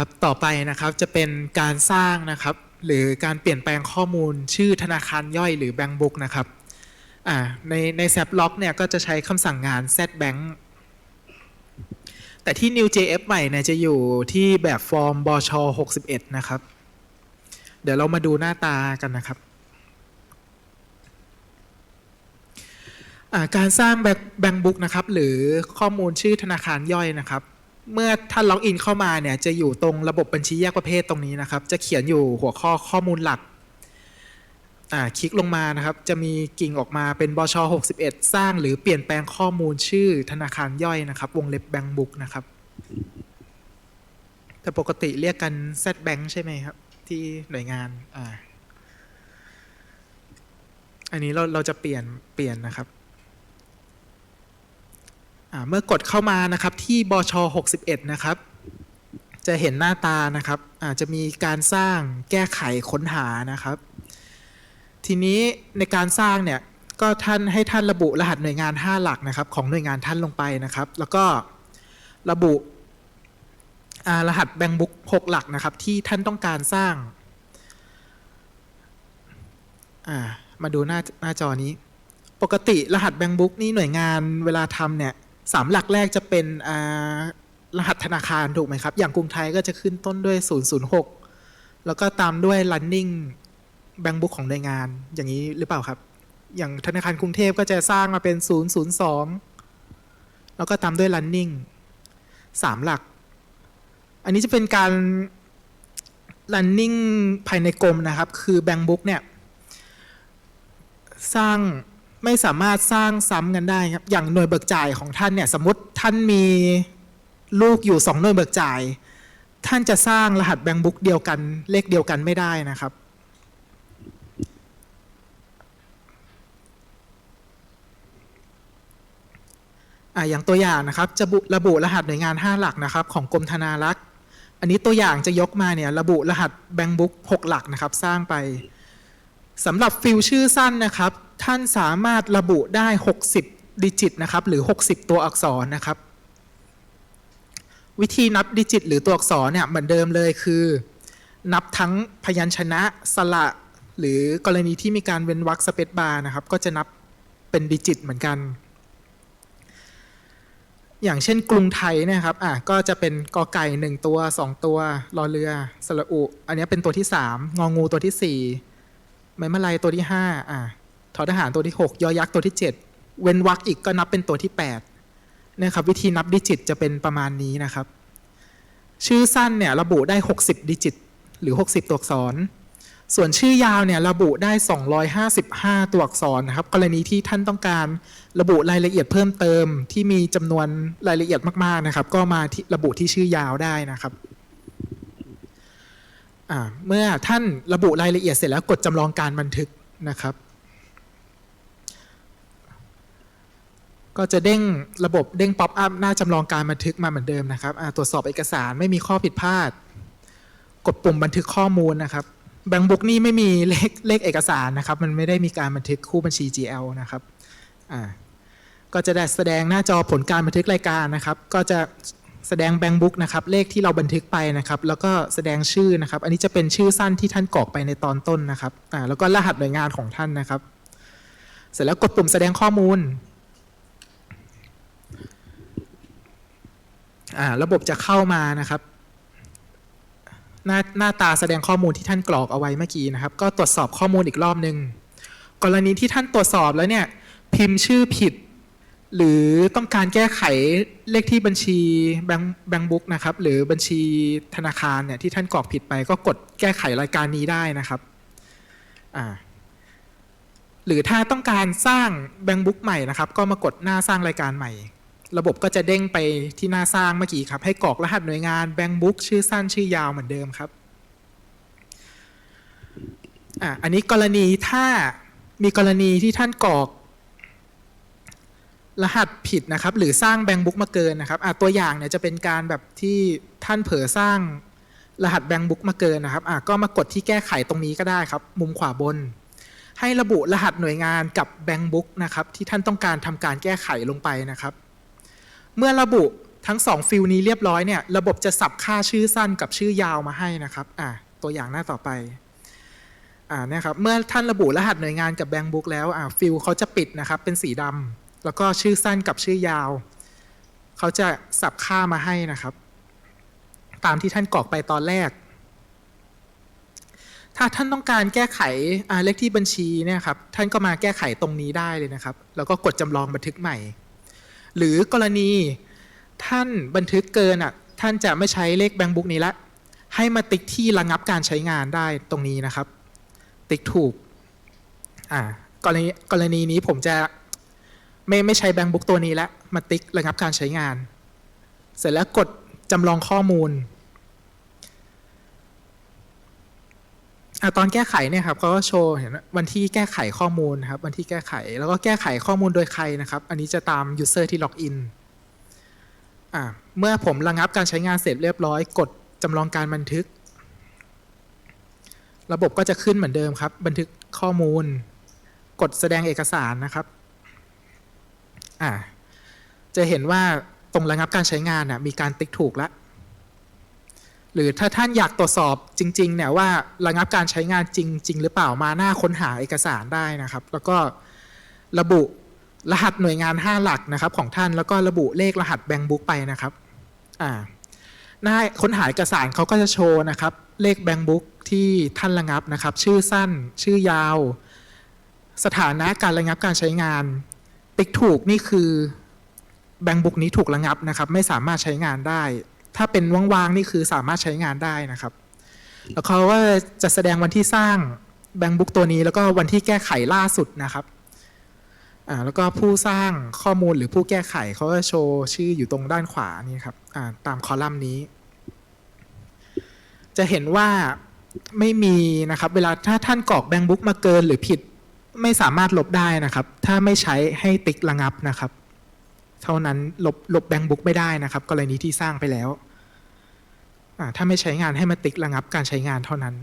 ครับต่อไปนะครับจะเป็นการสร้างนะครับ หรือการเปลี่ยนแปลงข้อมูลชื่อธนาคารย่อยหรือแบงก์บุ๊กนะครับในในแซปล็อกเนี่ยก็จะใช้คำสั่งงาน z bank แต่ที่ New.jf ใหม่เนี่ยจะอยู่ที่แบบฟอร์มบช61 นะครับ เดี๋ยวเรามาดูหน้าตากันนะครับการสร้างแบงก์บุ๊กนะครับ หรือข้อมูลชื่อธนาคารย่อยนะครับ เมื่อท่านล็อกอินเข้ามาเนี่ยจะอยู่ตรงระบบบัญชีแยกประเภทตรงนี้นะครับ จะเขียนอยู่หัวข้อข้อมูลหลักอ่าคลิกลงมานะครับ จะมีกิ่งออกมาเป็นบช61 สร้างหรือเปลี่ยนแปลงข้อมูลชื่อธนาคารย่อยนะครับ วงเล็บแบงก์บุ๊กนะครับ แต่ปกติเรียกกัน Z Bank ใช่ไหมครับ ที่หน่วยงานอ่าอันนี้เราเราจะเปลี่ยนเปลี่ยนนะครับ เมื่อกดเข้ามานะครับที่บช61 นะครับ จะเห็นหน้าตานะครับอาจจะมีการสร้างแก้ไขค้นหานะครับ ทีนี้ในการสร้างเนี่ยก็ท่านให้ท่านระบุรหัสหน่วยงาน 5 หลักนะครับของหน่วยงานท่านลงไปนะครับ แล้วก็ระบุรหัสแบงบุ๊ก6หลักนะครับที่ท่านต้องการสร้างามาดูหน้าหน้าจอนี้ ปกติรหัสแบงบุ๊กนี่หน่วยงานเวลาทำเนี่ย สามหลักแรกจะเป็นรหัสธนาคารถูกไหมครับ อย่างกรุงไทยก็จะขึ้นต้นด้วย 006 แล้วก็ตามด้วย running แบงบุ๊กของหน่วยงาน อย่างนี้หรือเปล่าครับ อย่างธนาคารกรุงเทพก็จะสร้างมาเป็น 002 แล้วก็ตามด้วย running สามหลัก อันนี้จะเป็นการ running ภายในกรมนะครับ คือแบงบุ๊กเนี่ย สร้าง ไม่สามารถสร้างซ้ำกันได้ครับอย่างหน่วยเบิกจ่ายของท่านเนี่ยสมมติท่านมีลูกอยู่สองหน่วยเบิกจ่าย ท่านจะสร้างรหัสแบงก์บุ๊กเดียวกันเลขเดียวกันไม่ได้นะครับ อย่างตัวอย่างนะครับจะบุระบุรหัสหน่วยงาน 5 หลักนะครับของกรมธนารักษ์ อันนี้ตัวอย่างจะยกมาเนี่ยระบุรหัสแบงก์บุ๊ก6หลักนะครับสร้างไป สำหรับฟิลชื่อสั้นนะครับ ท่านสามารถระบุได้ 60 ดิจิตนะครับ หรือ 60 ตัวอักษรนะครับ วิธีนับดิจิต หรือตัวอักษรเนี่ยเหมือนเดิมเลยคือ นับทั้งพยัญชนะสระหรือกรณีที่มีการเว้นวรรคสเปซบาร์นะครับ ก็จะนับเป็นดิจิตเหมือนกัน อย่างเช่นกรุงไทยนะครับอะก็จะเป็นกอไก่หนึ่งตัวสองตัวรอเรือสระอุ อันนี้เป็นตัวที่สามงองูตัวที่สี่ ไม้มะลายตัวที่ห้าอะทอทหารตัวที่หกยอยักษ์ตัวที่เจ็ดเว้นวรรคอีกก็นับเป็นตัวที่แปดนะครับวิธีนับดิจิตจะเป็นประมาณนี้นะครับ ชื่อสั้นเนี่ยระบุได้ 60 ดิจิต หรือ 60 ตัวอักษร ส่วนชื่อยาวเนี่ยระบุได้ 255 ตัวอักษรนะครับ กรณีที่ท่านต้องการระบุรายละเอียดเพิ่มเติมที่มีจำนวนรายละเอียดมากๆนะครับ ก็มาระบุที่ชื่อยาวได้นะครับ เมื่อท่านระบุรายละเอียดเสร็จแล้วกดจำลองการบันทึกนะครับ ก็จะเด้งระบบเด้งป๊อปอัพหน้าจำลองการบันทึกมาเหมือนเดิมนะครับตรวจสอบเอกสารไม่มีข้อผิดพลาด กดปุ่มบันทึกข้อมูลนะครับแบงบุ๊กนี่ไม่มีเลขเลขเอกสารนะครับ มันไม่ได้มีการบันทึกคู่บัญชี GL นะครับอ่าก็จะได้แสดงหน้าจอผลการบันทึกรายการนะครับ ก็จะ แสดงแบงบุ๊กนะครับเลขที่เราบันทึกไปนะครับ แล้วก็แสดงชื่อนะครับ อันนี้จะเป็นชื่อสั้นที่ท่านกรอกไปในตอนต้นนะครับอ่าแล้วก็รหัสหน่วยงานของท่านนะครับ เสร็จแล้วกดปุ่มแสดงข้อมูลอ่าระบบจะเข้ามานะครับหน้าหน้าตาแสดงข้อมูลที่ท่านกรอกเอาไว้เมื่อกี้นะครับ ก็ตรวจสอบข้อมูลอีกรอบหนึ่งกรณีที่ท่านตรวจสอบแล้วเนี่ยพิมพ์ชื่อผิด หรือต้องการแก้ไขเลขที่บัญชีแบงแบงบุ๊กนะครับ หรือบัญชีธนาคารเนี่ยที่ท่านกรอกผิดไป ก็กดแก้ไขรายการนี้ได้นะครับอ่าหรือถ้าต้องการสร้างแบงบุ๊กใหม่นะครับ ก็มากดหน้าสร้างรายการใหม่ ระบบก็จะเด้งไปที่หน้าสร้างเมื่อกี้ครับ ให้กรอกรหัสหน่วยงานแบงบุ๊กชื่อสั้นชื่อยาวเหมือนเดิมครับอะอันนี้กรณีถ้ามีกรณีที่ท่านกรอก รหัสผิดนะครับ หรือสร้างแบงบุ๊กมาเกินนะครับตัวอย่างเนี่ยจะเป็นการแบบที่ท่านเผลอสร้างรหัสแบงบุ๊กมาเกินนะครับก็มากดที่แก้ไขตรงนี้ก็ได้ครับ มุมขวาบน ให้ระบุรหัสหน่วยงานกับแบงบุ๊กนะครับที่ท่านต้องการทำการแก้ไขลงไปนะครับ เมื่อระบุทั้งสองฟิลนี้เรียบร้อยเนี่ยระบบจะสับค่าชื่อสั้นกับชื่อยาวมาให้นะครับอะตัวอย่างหน้าต่อไปอ่าเนี่ยครับเมื่อท่านระบุรหัสหน่วยงานกับแบงค์บุ๊กแล้วอ่าฟิลเขาจะปิดนะครับเป็นสีดำ แล้วก็ชื่อสั้นกับชื่อยาว เขาจะสับค่ามาให้นะครับ ตามที่ท่านกรอกไปตอนแรก ถ้าท่านต้องการแก้ไขเลขที่บัญชีเนี่ยครับ ท่านก็มาแก้ไขตรงนี้ได้เลยนะครับ แล้วก็กดจำลองบันทึกใหม่ หรือกรณีท่านบันทึกเกินอะ ท่านจะไม่ใช้เลขแบงค์บุ๊กนี้ละ ให้มาติ๊กที่ระงับการใช้งานได้ตรงนี้นะครับ ติ๊กถูก อ่ากรณีกรณีนี้ผมจะ ไม่ไม่ใช้แบงค์บุ๊กตัวนี้แล้วมาติ๊กระงับการใช้งาน เสร็จแล้วกดจำลองข้อมูลอตอนแก้ไขเนี่ยครับเขาก็โชว์เห็นวันที่แก้ไขข้อมูลครับวันที่แก้ไขแล้วก็แก้ไขข้อมูลโดยใครนะครับ อันนี้จะตาม user ที่ล็อกอินเมื่อผมระงับการใช้งานเสร็จเรียบร้อย กดจำลองการบันทึก ระบบก็จะขึ้นเหมือนเดิมครับ บันทึกข้อมูล กดแสดงเอกสารนะครับ อ่าจะเห็นว่าตรงระงับการใช้งานน่ะมีการติ๊กถูกแล้วหรือถ้าท่านอยากตรวจสอบจริง ๆ เนี่ยว่าระงับการใช้งานจริงจริงหรือเปล่ามาหน้าค้นหาเอกสารได้นะครับ แล้วก็ระบุรหัสหน่วยงาน 5 หลักนะครับ ของท่านแล้วก็ระบุเลขรหัสแบงค์บุ๊กไปนะครับอ่าหน้าค้นหาเอกสารเขาก็จะโชว์นะครับ เลขแบงค์บุ๊กที่ท่านระงับนะครับ ชื่อสั้น ชื่อยาว สถานะการระงับการใช้งาน ติ๊กถูกนี่คือแบงค์บุ๊กนี้ถูกระงับนะครับ ไม่สามารถใช้งานได้ ถ้าเป็นว่างๆนี่คือสามารถใช้งานได้นะครับ แล้วเขาก็จะแสดงวันที่สร้างแบงค์บุ๊กตัวนี้ แล้วก็วันที่แก้ไขล่าสุดนะครับอ่าแล้วก็ผู้สร้างข้อมูลหรือผู้แก้ไขเขาก็โชว์ชื่ออยู่ตรงด้านขวานี่ครับอ่าตามคอลัมน์นี้ จะเห็นว่าไม่มีนะครับ เวลาถ้าท่านกรอกแบงค์บุ๊กมาเกินหรือผิด ไม่สามารถลบได้นะครับ ถ้าไม่ใช้ให้ติ๊กระงับนะครับ เท่านั้นลบลบแบงค์บุ๊กไม่ได้นะครับ กรณีที่สร้างไปแล้วถ้าไม่ใช้งานให้มาติ๊กระงับการใช้งานเท่านั้น